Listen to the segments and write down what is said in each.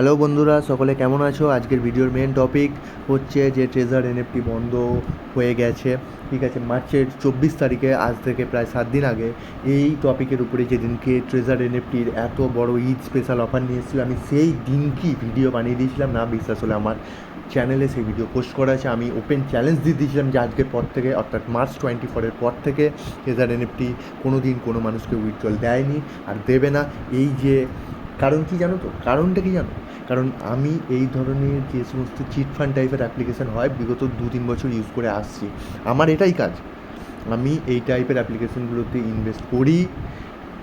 Hello বন্ধুরা, সকলে কেমন আছো? আজকের ভিডিওর মেন টপিক হচ্ছে যে ট্রেজার এনএফটি বন্ধ হয়ে গেছে। ঠিক আছে, মার্চের চব্বিশ তারিখে, আজ থেকে প্রায় সাত দিন আগে এই টপিকের উপরে যেদিনকে ট্রেজার এনএফটির এত বড় ঈদ স্পেশাল অফার নিয়ে এসেছিল, আমি সেই দিনকি ভিডিও বানিয়ে দিয়েছিলাম, না বিশ্বাস হলে আমার চ্যানেলে সেই ভিডিও পোস্ট করা আছে। আমি ওপেন চ্যালেঞ্জ দিয়ে দিয়েছিলাম যে আজকের পর থেকে, অর্থাৎ মার্চ টোয়েন্টি ফোরের পর থেকে ট্রেজার এনএফটি কোনো দিন কোনো মানুষকে উইথড্রল দেয়নি আর দেবে না। এই যে, কারণ কি জানো তো? কারণটা কি জানো? কারণ আমি এই ধরনের যে সমস্ত চিট ফান্ড টাইপের অ্যাপ্লিকেশান হয়, বিগত দু তিন বছর ইউজ করে আসছি, আমার এটাই কাজ। আমি এই টাইপের অ্যাপ্লিকেশানগুলোতে ইনভেস্ট করি,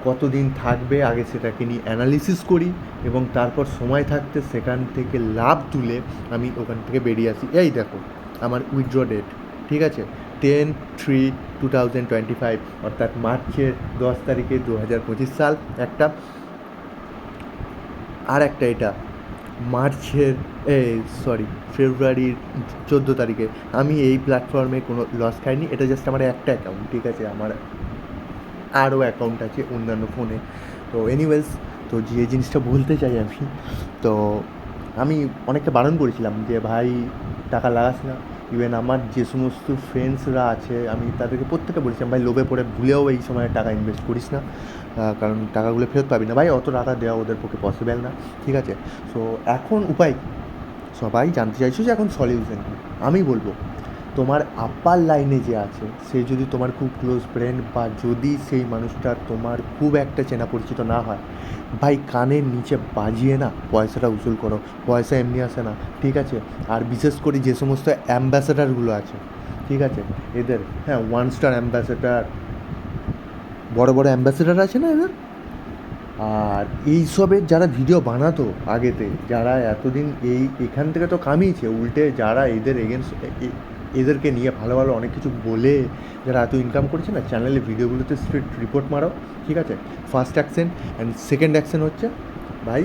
কতদিন থাকবে আগে সেটাকে নিয়ে অ্যানালিসিস করি এবং তারপর সময় থাকতে সেখান থেকে লাভ তুলে আমি ওখান থেকে বেরিয়ে আসি। এই দেখো, আমার উইথড্র ডেট ঠিক আছে? Ten three two thousand twenty five অর্থাৎ মার্চের দশ তারিখে দু হাজার পঁচিশ সাল, একটা, আর একটা এটা মার্চের এই সরি ফেব্রুয়ারির চোদ্দ তারিখে। আমি এই প্ল্যাটফর্মে কোনো লস খাইনি, এটা জাস্ট আমার একটা অ্যাকাউন্ট ঠিক আছে? আমার আরও অ্যাকাউন্ট আছে অন্যান্য ফোনে তো এনিওয়েজ তো যে জিনিসটা বলতে চাই আমি, তো আমি অনেকটা বারণ করেছিলাম যে, ভাই, টাকা লাগাস না। ইভেন আমার যে সমস্ত ফ্রেন্ডসরা আছে, আমি তাদেরকে প্রত্যেকটা বলেছিলাম, ভাই, লোভে পড়ে ভুলেও এই সময় টাকা ইনভেস্ট করিস না। কারণ টাকাগুলো ফেরত পাবি না। ভাই, অত টাকা দেওয়া ওদের পক্ষে পসিবল না, ঠিক আছে? সো এখন উপায়? সবাই জানতে চাইছো যে এখন সলিউশন কী? আমি বলব, তোমার আপার লাইনে যে আছে, সে যদি তোমার খুব ক্লোজ ফ্রেন্ড বা যদি সেই মানুষটা তোমার খুব একটা চেনা পরিচিত না হয়, ভাই, কানের নিচে বাজিয়ে না পয়সাটা উসুল করো। পয়সা এমনি আসে না, ঠিক আছে? আর বিশেষ করে যে সমস্ত অ্যাম্বাসেডারগুলো আছে, ঠিক আছে? এদের হ্যাঁ ওয়ান স্টার অ্যাম্বাসেডার বড় বড় অ্যাম্বাসেডার আছে না এদের? আর এইসবের যারা ভিডিও বানাতো আগেতে, যারা এতদিন এই, এখান থেকে তো কামিয়েছে, উল্টে যারা এদের এগেনস্ট এদেরকে নিয়ে ভালো ভালো অনেক কিছু বলে, যারা এত ইনকাম করেছে না চ্যানেলে ভিডিওগুলোতে স্ট্রিট রিপোর্ট মারো, ঠিক আছে? First action and second action হচ্ছে, ভাই,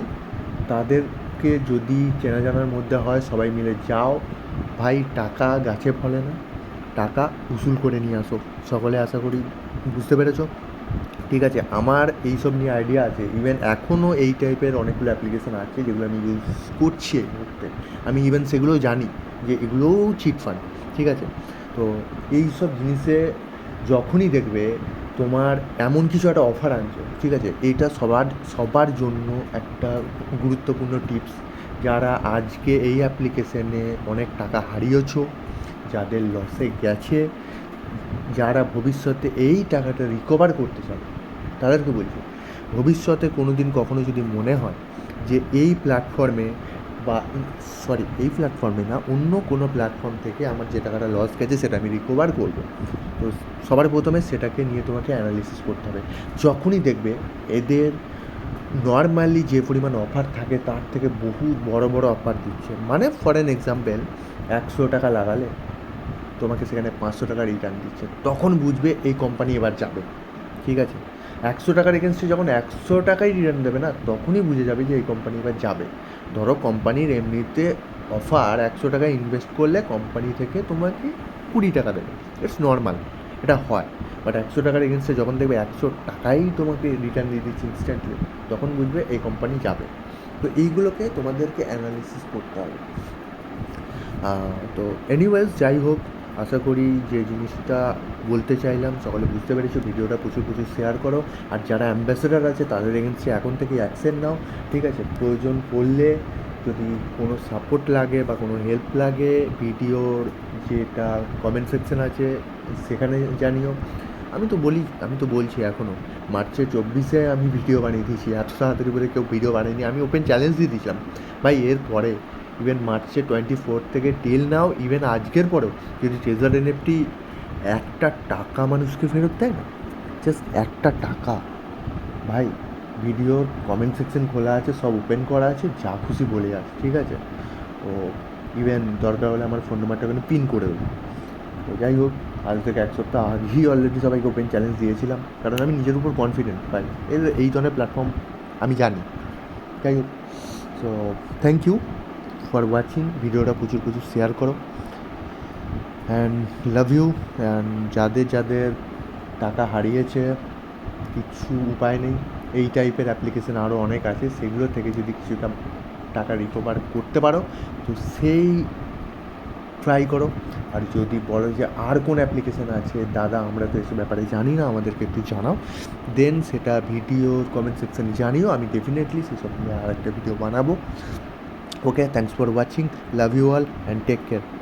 তাদেরকে যদি চেনা জানার মধ্যে হয়, সবাই মিলে যাও, ভাই, টাকা গাছে ফলে না, টাকা উসুল করে নিয়ে আসো, সকলে আশা করি বুঝতে পেরেছ? ঠিক আছে, আমার এইসব নিয়ে আইডিয়া আছে। ইভেন এখনও এই টাইপের অনেকগুলো অ্যাপ্লিকেশান আছে যেগুলো আমি ইউজ করছি এই মুহূর্তে। আমি ইভেন সেগুলোও জানি যে এগুলোও চিট ফান্ড ঠিক আছে? তো এই সব জিনিসে যখনই দেখবে তোমার এমন কিছু একটা অফার আনছে, ঠিক আছে? এটা সবার সবার জন্য একটা গুরুত্বপূর্ণ টিপস যারা আজকে এই অ্যাপ্লিকেশনে অনেক টাকা হারিয়েছো, যাদের লসে গেছে, যারা ভবিষ্যতে এই টাকাটা রিকভার করতে চায় তাদেরকে বলছি, ভবিষ্যতে কোনো দিন কখনো যদি মনে হয় যে এই প্ল্যাটফর্মে বা সরি এই প্ল্যাটফর্মে না, অন্য কোনো প্ল্যাটফর্ম থেকে আমার যে টাকাটা লস গেছে সেটা আমি রিকভার করব। তো সবার প্রথমে সেটাকে নিয়ে তোমাকে অ্যানালিসিস করতে হবে। যখনই দেখবে এদের নর্মালি যে পরিমাণ অফার থাকে তার থেকে বহু বড় বড় অফার দিচ্ছে। মানে ফর অ্যান এক্সাম্পল একশো টাকা লাগালে তোমাকে সেখানে পাঁচশো টাকা রিটার্ন দিচ্ছে। তখন বুঝবে এই কোম্পানি এবার যাবে। ঠিক আছে? একশো টাকার এগেনস্টে যখন একশো টাকাই রিটার্ন দেবে না, তখনই বুঝে যাবে যে এই কোম্পানি এবার যাবে। ধরো কোম্পানির এমনিতে অফার একশো টাকা ইনভেস্ট করলে কোম্পানি থেকে তোমাকে কুড়ি টাকা দেবে। ইটস নর্মাল এটা হয়। বাট একশো টাকার এগেনস্টে যখন দেখবে একশো টাকাই তোমাকে রিটার্ন দিয়ে দিচ্ছে ইনস্ট্যান্টলি তখন বুঝবে এই কোম্পানি যাবে। তো এইগুলোকে তোমাদেরকে অ্যানালিসিস করতে হবে। তো এনিওয়েজ যাই হোক আশা করি যে জিনিসটা বলতে চাইলাম, সকলে বুঝতে পেরেছ, ভিডিওটা প্রচুর প্রচুর শেয়ার করো। আর যারা অ্যাম্বাসেডার আছে, তাদের এগেন্সে এখন থেকে অ্যাকশন নাও, ঠিক আছে? প্রয়োজন পড়লে যদি কোনো সাপোর্ট লাগে বা কোনো হেল্প লাগে, ভিডিওর যেটা কমেন্ট সেকশন আছে, সেখানে জানিও। আমি তো বলি, আমি তো বলছি এখনও মার্চের চব্বিশে আমি ভিডিও বানিয়ে দিয়েছি, এত তাড়াতাড়ি করে কেউ ভিডিও বানায়নি, আমি ওপেন চ্যালেঞ্জ দিয়ে দিয়েছিলাম। ভাই এর পরে ইভেন মার্চের টোয়েন্টি ফোর থেকে টিল নাও ইভেন আজকের পরেও, যদি ট্রেজার এনএফটি একটা টাকা মানুষকে ফেরত দেয় না জাস্ট একটা টাকা, ভাই ভিডিওর কমেন্ট সেকশন খোলা আছে, সব ওপেন করা আছে, যা খুশি বলে যাস, ঠিক আছে? ও ইভেন দরকার হলে আমার ফোন নাম্বারটা ওখানে পিন করে দেবো। তো যাই হোক, আজ থেকে এক সপ্তাহ আগেই অলরেডি সবাইকে ওপেন চ্যালেঞ্জ দিয়েছিলাম, কারণ আমি নিজের উপর কনফিডেন্ট এই এই ধরনের প্ল্যাটফর্ম আমি জানি। যাই হোক so thank you for watching ভিডিওটা প্রচুর প্রচুর শেয়ার করো। অ্যান্ড লাভ ইউ অ্যান্ড যাদের যাদের টাকা হারিয়েছে, কিছু উপায় নেই। এই টাইপের অ্যাপ্লিকেশন আরও অনেক আছে। সেগুলো থেকে যদি কিছুটা টাকা রিকভার করতে পারো, তো সেই ট্রাই করো। আর যদি বলো যে আর কোন অ্যাপ্লিকেশান আছে, দাদা, আমরা তো এসব ব্যাপারে জানি না, আমাদেরকে একটু জানাও। দেন সেটা ভিডিও কমেন্ট সেকশানে জানিও। আমি ডেফিনেটলি সেসব নিয়ে আর একটা ভিডিও বানাবো। Okay, thanks for watching. Love you all and take care.